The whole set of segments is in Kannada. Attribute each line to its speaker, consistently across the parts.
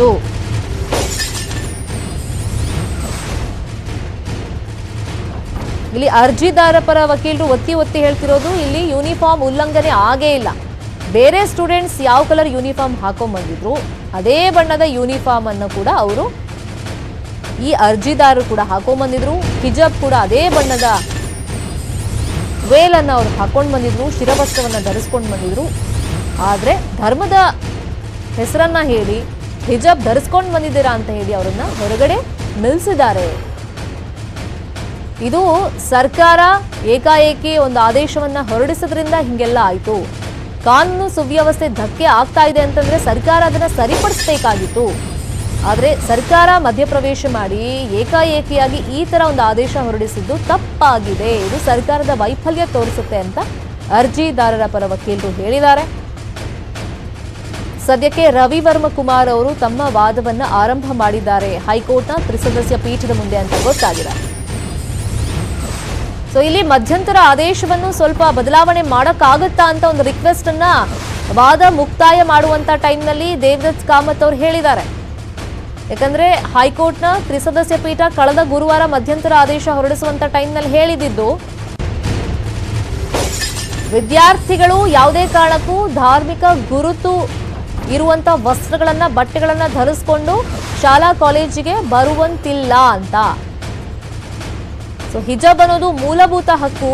Speaker 1: ಏನಾಯಿತು ಇಲ್ಲಿ ಅರ್ಜಿದಾರ ಪರ ವಕೀಲರು ಒತ್ತಿ ಒತ್ತಿ ಹೇಳ್ತಿರೋದು ಇಲ್ಲಿ ಯೂನಿಫಾರ್ಮ್ ಉಲ್ಲಂಘನೆ ಆಗೇ ಇಲ್ಲ. ಬೇರೆ ಸ್ಟೂಡೆಂಟ್ಸ್ ಯಾವ ಕಲರ್ ಯೂನಿಫಾರ್ಮ್ ಹಾಕೊಂಡ್ ಬಂದಿದ್ರು ಅದೇ ಬಣ್ಣದ ಯೂನಿಫಾರ್ಮ್ ಅನ್ನು ಕೂಡ ಅವರು ಈ ಅರ್ಜಿದಾರರು ಕೂಡ ಹಾಕೊಂಡ್ ಬಂದಿದ್ರು ಹಿಜಾಬ್ ಕೂಡ ಅದೇ ಬಣ್ಣದ ವೇಲನ್ನು ಅವರು ಹಾಕೊಂಡು ಬಂದಿದ್ರು ಶಿರವಸ್ತ್ರವನ್ನು ಧರಿಸ್ಕೊಂಡು ಬಂದಿದ್ರು ಆದರೆ ಧರ್ಮದ ಹೆಸರನ್ನ ಹೇಳಿ ಹಿಜಾಬ್ ಧರಿಸ್ಕೊಂಡು ಬಂದಿದ್ದೀರಾ ಅಂತ ಹೇಳಿ ಅವರನ್ನ ಹೊರಗಡೆ ನಿಲ್ಲಿಸಿದ್ದಾರೆ ಇದು ಸರ್ಕಾರ ಏಕಾಏಕಿ ಒಂದು ಆದೇಶವನ್ನ ಹೊರಡಿಸೋದ್ರಿಂದ ಹಿಂಗೆಲ್ಲ ಆಯಿತು. ಕಾನೂನು ಸುವ್ಯವಸ್ಥೆ ಧಕ್ಕೆ ಆಗ್ತಾ ಇದೆ ಅಂತಂದ್ರೆ ಸರ್ಕಾರ ಅದನ್ನ ಸರಿಪಡಿಸಬೇಕಾಗಿತ್ತು. ಆದರೆ ಸರ್ಕಾರ ಮಧ್ಯಪ್ರವೇಶ ಮಾಡಿ ಏಕಾಏಕಿಯಾಗಿ ಈ ತರ ಒಂದು ಆದೇಶ ಹೊರಡಿಸಿದ್ದು ತಪ್ಪಾಗಿದೆ. ಇದು ಸರ್ಕಾರದ ವೈಫಲ್ಯ ತೋರಿಸುತ್ತೆ ಅಂತ ಅರ್ಜಿದಾರರ ಪರ ವಕೀಲರು ಹೇಳಿದ್ದಾರೆ. ಸದ್ಯಕ್ಕೆ ರವಿ ವರ್ಮ ಕುಮಾರ್ ಅವರು ತಮ್ಮ ವಾದವನ್ನು ಆರಂಭ ಮಾಡಿದ್ದಾರೆ. ಹೈಕೋರ್ಟ್ನ ತ್ರಿಸದಸ್ಯ ಪೀಠದ ಮುಂದೆ ಅಂತ ಗೊತ್ತಾಗಿದೆ. ಸೊ ಇಲ್ಲಿ ಮಧ್ಯಂತರ ಆದೇಶವನ್ನು ಸ್ವಲ್ಪ ಬದಲಾವಣೆ ಮಾಡೋಕ್ಕಾಗುತ್ತಾ ಅಂತ ಒಂದು ರಿಕ್ವೆಸ್ಟ್ ಅನ್ನ ವಾದ ಮುಕ್ತಾಯ ಮಾಡುವಂತ ಟೈಮ್ನಲ್ಲಿ ದೇವದತ್ ಕಾಮತ್ ಅವರು ಹೇಳಿದ್ದಾರೆ. ಯಾಕಂದ್ರೆ ಹೈಕೋರ್ಟ್ನ ತ್ರಿಸದಸ್ಯ ಪೀಠ ಕಳೆದ ಗುರುವಾರ ಮಧ್ಯಂತರ ಆದೇಶ ಹೊರಡಿಸುವಂತ ಟೈಮ್ನಲ್ಲಿ ಹೇಳಿದಿದ್ದು ವಿದ್ಯಾರ್ಥಿಗಳು ಯಾವುದೇ ಕಾರಣಕ್ಕೂ ಧಾರ್ಮಿಕ ಗುರುತು ಇರುವಂತ ವಸ್ತ್ರಗಳನ್ನ, ಬಟ್ಟೆಗಳನ್ನ ಧರಿಸ್ಕೊಂಡು ಶಾಲಾ ಕಾಲೇಜಿಗೆ ಬರುವಂತಿಲ್ಲ ಅಂತ. ಸೊ ಹಿಜಾಬ್ ಅನ್ನೋದು ಮೂಲಭೂತ ಹಕ್ಕು.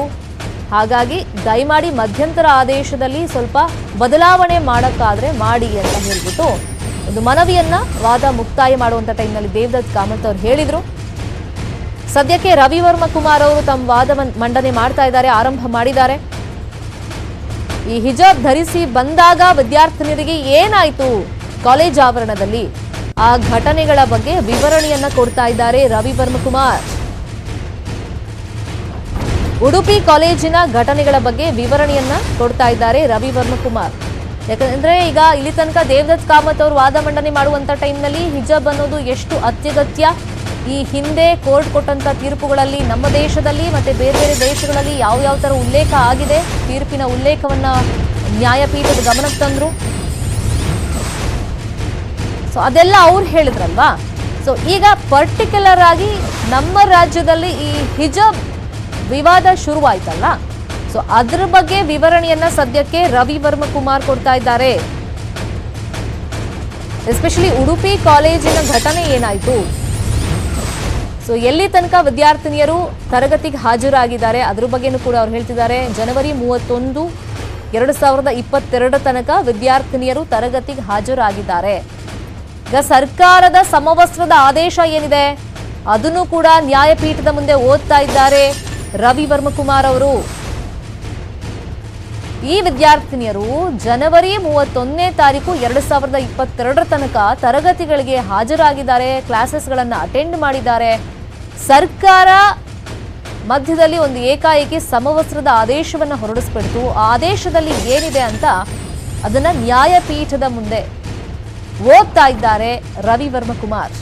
Speaker 1: ಹಾಗಾಗಿ ದಯಮಾಡಿ ಮಧ್ಯಂತರ ಆದೇಶದಲ್ಲಿ ಸ್ವಲ್ಪ ಬದಲಾವಣೆ ಮಾಡಕ್ಕಾದ್ರೆ ಮಾಡಿ ಅಂತ ಹೇಳ್ಬಿಟ್ಟು ಒಂದು ಮನವಿಯನ್ನ ವಾದ ಮುಕ್ತಾಯ ಮಾಡುವಂತ ಟೈಮ್ನಲ್ಲಿ ದೇವದತ್ ಕಾಮತ್ ಅವರು ಹೇಳಿದ್ರು. ಸದ್ಯಕ್ಕೆ ರವಿವರ್ಮ ಕುಮಾರ್ ಅವರು ತಮ್ಮ ವಾದ ಮಂಡನೆ ಮಾಡ್ತಾ ಇದ್ದಾರೆ, ಆರಂಭ ಮಾಡಿದ್ದಾರೆ. ಈ ಹಿಜಾಬ್ ಧರಿಸಿ ಬಂದಾಗ ವಿದ್ಯಾರ್ಥಿನಿಯರಿಗೆ ಏನಾಯಿತು? ಕಾಲೇಜ್ ಆವರಣದಲ್ಲಿ ಆ ಘಟನೆಗಳ ಬಗ್ಗೆ ವಿವರಣೆಯನ್ನ ಕೊಡ್ತಾ ಇದ್ದಾರೆ ರವಿ ಕುಮಾರ್ ಉಡುಪಿ ಕಾಲೇಜಿನ ಘಟನೆಗಳ ಬಗ್ಗೆ ವಿವರಣೆಯನ್ನ ಕೊಡ್ತಾ ಇದ್ದಾರೆ ರವಿ ವರ್ಮಕುಮಾರ್. ಯಾಕಂದ್ರೆ ಈಗ ಇಲ್ಲಿ ತನಕ ದೇವದತ್ ಕಾಮತ್ ಅವರು ವಾದ ಮಂಡನೆ ಮಾಡುವಂತ ಟೈಮ್ನಲ್ಲಿ ಹಿಜಾಬ್ ಅನ್ನೋದು ಎಷ್ಟು ಅತ್ಯಗತ್ಯ ಈ ಹಿಂದೆ ಕೋರ್ಟ್ ಕೊಟ್ಟಂತ ತೀರ್ಪುಗಳಲ್ಲಿ ನಮ್ಮ ದೇಶದಲ್ಲಿ ಮತ್ತೆ ಬೇರೆ ಬೇರೆ ದೇಶಗಳಲ್ಲಿ ಯಾವ ಯಾವ ತರ ಉಲ್ಲೇಖ ಆಗಿದೆ? ತೀರ್ಪಿನ ಉಲ್ಲೇಖವನ್ನ ನ್ಯಾಯಪೀಠದ ಗಮನಕ್ಕೆ ತಂದ್ರು. ಸೊ ಅದೆಲ್ಲ ಅವ್ರು ಹೇಳಿದ್ರಲ್ವಾ? ಸೊ ಈಗ ಪರ್ಟಿಕ್ಯುಲರ್ ಆಗಿ ನಮ್ಮ ರಾಜ್ಯದಲ್ಲಿ ಈ ಹಿಜಾಬ್ ವಿವಾದ ಶುರುವಾಯ್ತಲ್ಲ? ಸೊ ಅದ್ರ ಬಗ್ಗೆ ವಿವರಣೆಯನ್ನ ಸದ್ಯಕ್ಕೆ ರವಿ ವರ್ಮ ಕುಮಾರ್ ಕೊಡ್ತಾ ಇದ್ದಾರೆ. ಎಸ್ಪೆಷಲಿ ಉಡುಪಿ ಕಾಲೇಜಿನ ಘಟನೆ ಏನಾಯ್ತು? ಸೊ ಎಲ್ಲಿ ತನಕ ವಿದ್ಯಾರ್ಥಿನಿಯರು ತರಗತಿಗೆ ಹಾಜರಾಗಿದ್ದಾರೆ, ಅದ್ರ ಬಗ್ಗೆನೂ ಕೂಡ ಅವ್ರು ಹೇಳ್ತಿದ್ದಾರೆ. ಜನವರಿ ಮೂವತ್ತೊಂದು, ಎರಡು ಸಾವಿರದ ಇಪ್ಪತ್ತೆರಡರ ತನಕ ವಿದ್ಯಾರ್ಥಿನಿಯರು ತರಗತಿಗೆ ಹಾಜರಾಗಿದ್ದಾರೆ. ಈಗ ಸರ್ಕಾರದ ಸಮವಸ್ತ್ರದ ಆದೇಶ ಏನಿದೆ? ಅದನ್ನು ಕೂಡ ನ್ಯಾಯಪೀಠದ ಮುಂದೆ ಓದ್ತಾ ಇದ್ದಾರೆ ರವಿ ವರ್ಮಕುಮಾರ್ ಅವರು. ಈ ವಿದ್ಯಾರ್ಥಿನಿಯರು ಜನವರಿ ಮೂವತ್ತೊಂದನೇ ತಾರೀಕು ಎರಡು ಸಾವಿರದ ಇಪ್ಪತ್ತೆರಡರ ತನಕ ತರಗತಿಗಳಿಗೆ ಹಾಜರಾಗಿದ್ದಾರೆ, ಕ್ಲಾಸಸ್ಗಳನ್ನು ಅಟೆಂಡ್ ಮಾಡಿದ್ದಾರೆ. ಸರ್ಕಾರ ಮಧ್ಯದಲ್ಲಿ ಒಂದು ಏಕಾಏಕಿ ಸಮವಸ್ತ್ರದ ಆದೇಶವನ್ನು ಹೊರಡಿಸ್ಬಿಡ್ತು. ಆದೇಶದಲ್ಲಿ ಏನಿದೆ ಅಂತ ಅದನ್ನ ನ್ಯಾಯಪೀಠದ ಮುಂದೆ ಓದ್ತಾ ಇದ್ದಾರೆ ರವಿ ವರ್ಮಕುಮಾರ್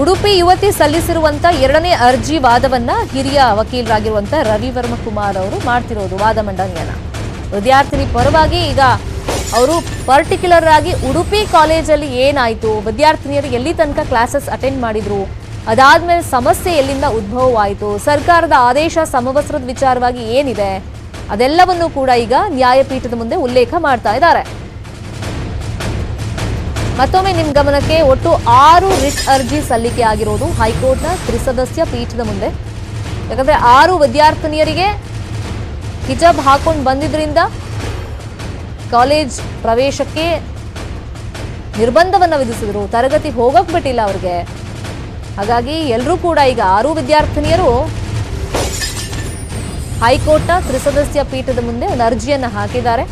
Speaker 1: ಉಡುಪಿ ಯುವತಿ ಸಲ್ಲಿಸಿರುವಂತ ಎರಡನೇ ಅರ್ಜಿ ವಾದವನ್ನ ಹಿರಿಯ ವಕೀಲರಾಗಿರುವಂತ ರವಿ ವರ್ಮ ಕುಮಾರ್ ಅವರು ಮಾಡ್ತಿರೋದು ವಾದ ಮಂಡನೆಯನ್ನ. ವಿದ್ಯಾರ್ಥಿನಿ ಪರವಾಗಿ ಈಗ ಅವರು ಪರ್ಟಿಕ್ಯುಲರ್ ಆಗಿ ಉಡುಪಿ ಕಾಲೇಜಲ್ಲಿ ಏನಾಯಿತು? ವಿದ್ಯಾರ್ಥಿನಿಯರು ಎಲ್ಲಿ ತನಕ ಕ್ಲಾಸಸ್ ಅಟೆಂಡ್ ಮಾಡಿದ್ರು? ಅದಾದ್ಮೇಲೆ ಸಮಸ್ಯೆ ಎಲ್ಲಿಂದ ಉದ್ಭವವಾಯಿತು? ಸರ್ಕಾರದ ಆದೇಶ ಸಮವಸ್ತ್ರದ ವಿಚಾರವಾಗಿ ಏನಿದೆ? ಅದೆಲ್ಲವನ್ನೂ ಕೂಡ ಈಗ ನ್ಯಾಯಪೀಠದ ಮುಂದೆ ಉಲ್ಲೇಖ ಮಾಡ್ತಾ ಇದ್ದಾರೆ. ಮತ್ತೊಮ್ಮೆ ನಿಮ್ ಗಮನಕ್ಕೆ ಒಟ್ಟು ಆರು ರಿಟ್ ಅರ್ಜಿ ಸಲ್ಲಿಕೆ ಆಗಿರೋದು ಹೈಕೋರ್ಟ್ನ ತ್ರಿಸದಸ್ಯ ಪೀಠದ ಮುಂದೆ. ಯಾಕಂದ್ರೆ ಆರು ವಿದ್ಯಾರ್ಥಿನಿಯರಿಗೆ ಹಿಜಾಬ್ ಹಾಕೊಂಡು ಬಂದಿದ್ರಿಂದ ಕಾಲೇಜ್ ಪ್ರವೇಶಕ್ಕೆ ನಿರ್ಬಂಧವನ್ನು ವಿಧಿಸಿದರು. ತರಗತಿ ಹೋಗಕ್ ಬಿಟ್ಟಿಲ್ಲ ಅವ್ರಿಗೆ. ಹಾಗಾಗಿ ಎಲ್ಲರೂ ಕೂಡ ಈಗ ಆರು ವಿದ್ಯಾರ್ಥಿನಿಯರು ಹೈಕೋರ್ಟ್ನ ತ್ರಿಸದಸ್ಯ ಪೀಠದ ಮುಂದೆ ಒಂದು ಅರ್ಜಿಯನ್ನು ಹಾಕಿದ್ದಾರೆ.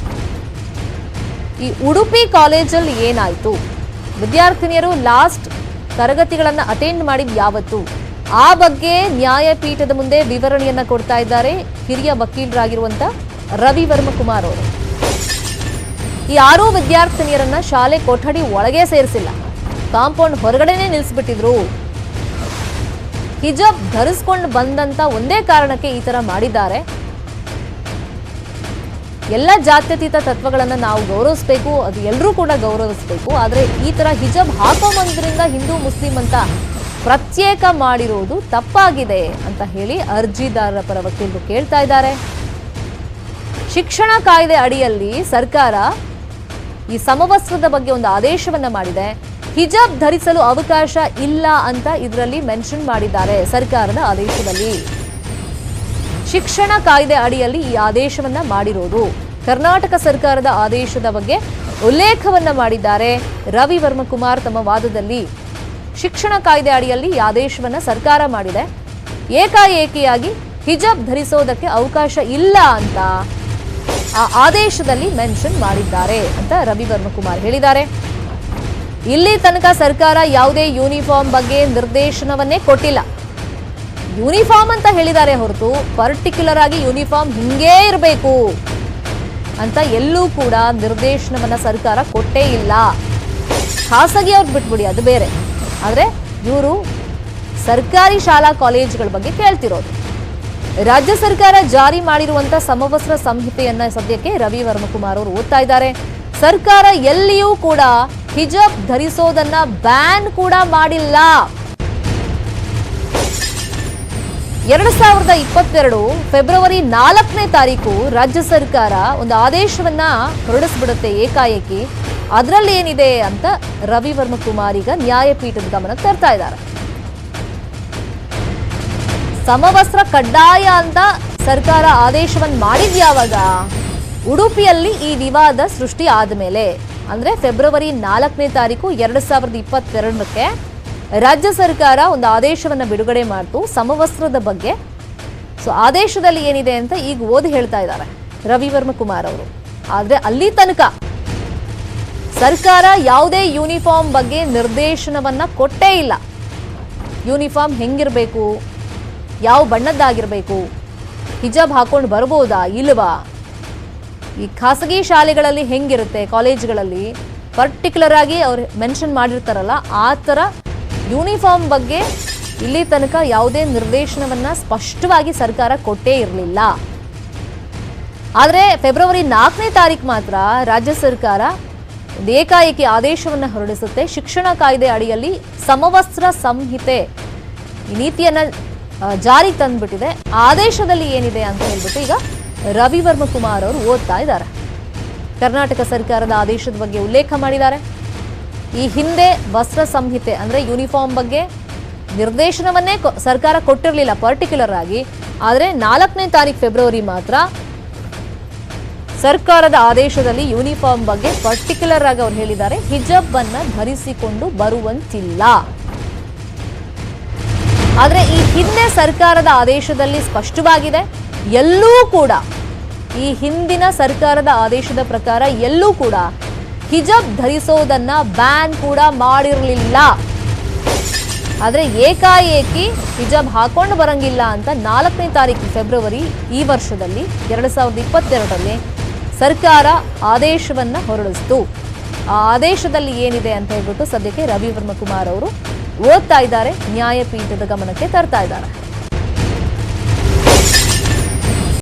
Speaker 1: ಈ ಉಡುಪಿ ಕಾಲೇಜಲ್ಲಿ ಏನಾಯ್ತು? ವಿದ್ಯಾರ್ಥಿನಿಯರು ಲಾಸ್ಟ್ ತರಗತಿಗಳನ್ನು ಅಟೆಂಡ್ ಮಾಡಿದ್ ಯಾವತ್ತು? ಆ ಬಗ್ಗೆ ನ್ಯಾಯಪೀಠದ ಮುಂದೆ ವಿವರಣೆಯನ್ನ ಕೊಡ್ತಾ ಇದ್ದಾರೆ ಹಿರಿಯ ವಕೀಲರಾಗಿರುವಂತ ರವಿ ವರ್ಮ ಕುಮಾರ್ ಅವರು. ಈ ಆರೂ ವಿದ್ಯಾರ್ಥಿನಿಯರನ್ನ ಶಾಲೆ ಕೊಠಡಿ ಒಳಗೆ ಸೇರಿಸಿಲ್ಲ. ಕಾಂಪೌಂಡ್ ಹೊರಗಡೆನೆ ನಿಲ್ಲಿಸ್ಬಿಟ್ಟಿದ್ರು ಹಿಜಾಬ್ ಧರಿಸ್ಕೊಂಡು ಬಂದಂತ ಒಂದೇ ಕಾರಣಕ್ಕೆ ಈ ತರ ಮಾಡಿದ್ದಾರೆ. ಎಲ್ಲ ಜಾತ್ಯತೀತ ತತ್ವಗಳನ್ನು ನಾವು ಗೌರವಿಸಬೇಕು, ಅದು ಎಲ್ಲರೂ ಕೂಡ ಗೌರವಿಸಬೇಕು. ಆದರೆ ಈ ತರ ಹಿಜಾಬ್ ಹಾಕೋಮಂದ್ರಿಂದ ಹಿಂದೂ, ಮುಸ್ಲಿಂ ಅಂತ ಪ್ರತ್ಯೇಕ ಮಾಡಿರೋದು ತಪ್ಪಾಗಿದೆ ಅಂತ ಹೇಳಿ ಅರ್ಜಿದಾರರ ಪರ ವಕೀಲರು ಕೇಳ್ತಾ ಇದ್ದಾರೆ. ಶಿಕ್ಷಣ ಕಾಯ್ದೆ ಅಡಿಯಲ್ಲಿ ಸರ್ಕಾರ ಈ ಸಮವಸ್ತ್ರದ ಬಗ್ಗೆ ಒಂದು ಆದೇಶವನ್ನ ಮಾಡಿದೆ. ಹಿಜಾಬ್ ಧರಿಸಲು ಅವಕಾಶ ಇಲ್ಲ ಅಂತ ಇದರಲ್ಲಿ ಮೆನ್ಷನ್ ಮಾಡಿದ್ದಾರೆ ಸರ್ಕಾರದ ಆದೇಶದಲ್ಲಿ. ಶಿಕ್ಷಣ ಕಾಯ್ದೆ ಅಡಿಯಲ್ಲಿ ಈ ಆದೇಶವನ್ನ ಮಾಡಿರೋದು. ಕರ್ನಾಟಕ ಸರ್ಕಾರದ ಆದೇಶದ ಬಗ್ಗೆ ಉಲ್ಲೇಖವನ್ನ ಮಾಡಿದ್ದಾರೆ ರವಿ ವರ್ಮಕುಮಾರ್ ತಮ್ಮ ವಾದದಲ್ಲಿ. ಶಿಕ್ಷಣ ಕಾಯ್ದೆ ಅಡಿಯಲ್ಲಿ ಈ ಆದೇಶವನ್ನ ಸರ್ಕಾರ ಮಾಡಿದೆ. ಏಕಾಏಕಿಯಾಗಿ ಹಿಜಾಬ್ ಧರಿಸೋದಕ್ಕೆ ಅವಕಾಶ ಇಲ್ಲ ಅಂತ. ಆ ಆದೇಶದಲ್ಲಿ ಮೆನ್ಷನ್ ಮಾಡಿದ್ದಾರೆ ಅಂತ ರವಿವರ್ಮ ಕುಮಾರ್ ಹೇಳಿದ್ದಾರೆ. ಇಲ್ಲಿ ತನಕ ಸರ್ಕಾರ ಯಾವುದೇ ಯೂನಿಫಾರ್ಮ್ ಬಗ್ಗೆ ನಿರ್ದೇಶನವನ್ನೇ ಕೊಟ್ಟಿಲ್ಲ. ಯೂನಿಫಾರ್ಮ್ ಅಂತ ಹೇಳಿದ್ದಾರೆ ಹೊರತು ಪರ್ಟಿಕ್ಯುಲರ್ ಆಗಿ ಯೂನಿಫಾರ್ಮ್ ಹಿಂಗೇ ಇರಬೇಕು ಅಂತ ಎಲ್ಲೂ ಕೂಡ ನಿರ್ದೇಶನವನ್ನ ಸರ್ಕಾರ ಕೊಟ್ಟೇ ಇಲ್ಲ. ಖಾಸಗಿ ಅವ್ರು ಬಿಟ್ಬಿಡಿ, ಅದು ಬೇರೆ. ಆದರೆ ಇವರು ಸರ್ಕಾರಿ ಶಾಲಾ ಕಾಲೇಜುಗಳ ಬಗ್ಗೆ ಕೇಳ್ತಿರೋದು. ರಾಜ್ಯ ಸರ್ಕಾರ ಜಾರಿ ಮಾಡಿರುವಂತಹ ಸಮವಸ್ತ್ರ ಸಂಹಿತೆಯನ್ನ ಸದ್ಯಕ್ಕೆ ರವಿ ವರ್ಮಕುಮಾರ್ ಅವರು ಓದ್ತಾ ಇದ್ದಾರೆ. ಸರ್ಕಾರ ಎಲ್ಲಿಯೂ ಕೂಡ ಹಿಜಾಬ್ ಧರಿಸೋದನ್ನ ಬ್ಯಾನ್ ಕೂಡ ಮಾಡಿಲ್ಲ. ಎರಡು ಸಾವಿರದ ಇಪ್ಪತ್ತೆರಡು ಫೆಬ್ರವರಿ ನಾಲ್ಕನೇ ತಾರೀಕು ರಾಜ್ಯ ಸರ್ಕಾರ ಒಂದು ಆದೇಶವನ್ನ ಹೊರಡಿಸ್ಬಿಡುತ್ತೆ ಏಕಾಏಕಿ. ಅದರಲ್ಲಿ ಏನಿದೆ ಅಂತ ರವಿ ವರ್ಮಕುಮಾರ್ ಈಗ ನ್ಯಾಯಪೀಠದ ಗಮನ ತರ್ತಾ ಇದ್ದಾರೆ. ಸಮವಸ್ತ್ರ ಕಡ್ಡಾಯ ಅಂತ ಸರ್ಕಾರ ಆದೇಶವನ್ನು ಮಾಡಿದ್ಯಾವಾಗ ಉಡುಪಿಯಲ್ಲಿ ಈ ವಿವಾದ ಸೃಷ್ಟಿ ಆದಮೇಲೆ ಅಂದ್ರೆ ಫೆಬ್ರವರಿ ನಾಲ್ಕನೇ ತಾರೀಕು ಎರಡು ಸಾವಿರದ ಇಪ್ಪತ್ತೆರಡಕ್ಕೆ ರಾಜ್ಯ ಸರ್ಕಾರ ಒಂದು ಆದೇಶವನ್ನು ಬಿಡುಗಡೆ ಮಾಡ್ತು ಸಮವಸ್ತ್ರದ ಬಗ್ಗೆ. ಸೊ ಆದೇಶದಲ್ಲಿ ಏನಿದೆ ಅಂತ ಈಗ ಓದಿ ಹೇಳ್ತಾ ಇದ್ದಾರೆ ರವಿವರ್ಮ ಕುಮಾರ್ ಅವರು. ಆದರೆ ಅಲ್ಲಿ ತನಕ ಸರ್ಕಾರ ಯಾವುದೇ ಯೂನಿಫಾರ್ಮ್ ಬಗ್ಗೆ ನಿರ್ದೇಶನವನ್ನ ಕೊಟ್ಟೇ ಇಲ್ಲ. ಯೂನಿಫಾರ್ಮ್ ಹೆಂಗಿರಬೇಕು? ಯಾವ ಬಣ್ಣದ್ದಾಗಿರಬೇಕು? ಹಿಜಾಬ್ ಹಾಕೊಂಡು ಬರ್ಬೋದಾ ಇಲ್ವಾ? ಈ ಖಾಸಗಿ ಶಾಲೆಗಳಲ್ಲಿ ಹೆಂಗಿರುತ್ತೆ ಕಾಲೇಜ್ಗಳಲ್ಲಿ? ಪರ್ಟಿಕ್ಯುಲರ್ ಆಗಿ ಅವ್ರು ಮೆನ್ಷನ್ ಮಾಡಿರ್ತಾರಲ್ಲ, ಆ ಥರ ಯೂನಿಫಾರ್ಮ್ ಬಗ್ಗೆ ಇಲ್ಲಿ ತನಕ ಯಾವುದೇ ನಿರ್ದೇಶನವನ್ನ ಸ್ಪಷ್ಟವಾಗಿ ಸರ್ಕಾರ ಕೊಟ್ಟೇ ಇರಲಿಲ್ಲ. ಆದರೆ ಫೆಬ್ರವರಿ ನಾಲ್ಕನೇ ತಾರೀಕು ಮಾತ್ರ ರಾಜ್ಯ ಸರ್ಕಾರ ಏಕಾಏಕಿ ಆದೇಶವನ್ನು ಹೊರಡಿಸುತ್ತೆ. ಶಿಕ್ಷಣ ಕಾಯ್ದೆ ಅಡಿಯಲ್ಲಿ ಸಮವಸ್ತ್ರ ಸಂಹಿತೆ ನೀತಿಯನ್ನ ಜಾರಿಗೆ ತಂದ್ಬಿಟ್ಟಿದೆ. ಆದೇಶದಲ್ಲಿ ಏನಿದೆ ಅಂತ ಹೇಳ್ಬಿಟ್ಟು ಈಗ ರವಿವರ್ಮ ಕುಮಾರ್ ಅವರು ಓದ್ತಾ ಇದ್ದಾರೆ. ಕರ್ನಾಟಕ ಸರ್ಕಾರದ ಆದೇಶದ ಬಗ್ಗೆ ಉಲ್ಲೇಖ ಮಾಡಿದ್ದಾರೆ. ಈ ಹಿಂದೆ ವಸ್ತ್ರ ಸಂಹಿತೆ ಅಂದ್ರೆ ಯೂನಿಫಾರ್ಮ್ ಬಗ್ಗೆ ನಿರ್ದೇಶನವನ್ನೇ ಸರ್ಕಾರ ಕೊಟ್ಟಿರಲಿಲ್ಲ ಪರ್ಟಿಕ್ಯುಲರ್ ಆಗಿ. ಆದರೆ ನಾಲ್ಕನೇ ತಾರೀಕು ಫೆಬ್ರವರಿ ಮಾತ್ರ ಸರ್ಕಾರದ ಆದೇಶದಲ್ಲಿ ಯೂನಿಫಾರ್ಮ್ ಬಗ್ಗೆ ಪರ್ಟಿಕ್ಯುಲರ್ ಆಗಿ ಅವ್ರು ಹೇಳಿದ್ದಾರೆ. ಹಿಜಬ್ ಅನ್ನ ಧರಿಸಿಕೊಂಡು ಬರುವಂತಿಲ್ಲ. ಆದರೆ ಈ ಹಿಂದೆ ಸರ್ಕಾರದ ಆದೇಶದಲ್ಲಿ ಸ್ಪಷ್ಟವಾಗಿದೆ, ಎಲ್ಲೂ ಕೂಡ, ಈ ಹಿಂದಿನ ಸರ್ಕಾರದ ಆದೇಶದ ಪ್ರಕಾರ ಎಲ್ಲೂ ಕೂಡ ಹಿಜಾಬ್ ಧರಿಸೋದನ್ನ ಬ್ಯಾನ್ ಕೂಡ ಮಾಡಿರಲಿಲ್ಲ. ಆದರೆ ಏಕಾಏಕಿ ಹಿಜಾಬ್ ಹಾಕೊಂಡು ಬರಂಗಿಲ್ಲ ಅಂತ ನಾಲ್ಕನೇ ತಾರೀಕು ಫೆಬ್ರವರಿ ಈ ವರ್ಷದಲ್ಲಿ ಎರಡು ಸಾವಿರದ ಇಪ್ಪತ್ತೆರಡರಲ್ಲಿ ಸರ್ಕಾರ ಆದೇಶವನ್ನು ಹೊರಡಿಸಿತು. ಆ ಆದೇಶದಲ್ಲಿ ಏನಿದೆ ಅಂತ ಹೇಳ್ಬಿಟ್ಟು ಸದ್ಯಕ್ಕೆ ರವಿ ವರ್ಮಕುಮಾರ್ ಅವರು ಓದ್ತಾ ಇದ್ದಾರೆ ನ್ಯಾಯಪೀಠದ ಗಮನಕ್ಕೆ ತರ್ತಾ ಇದ್ದಾರೆ.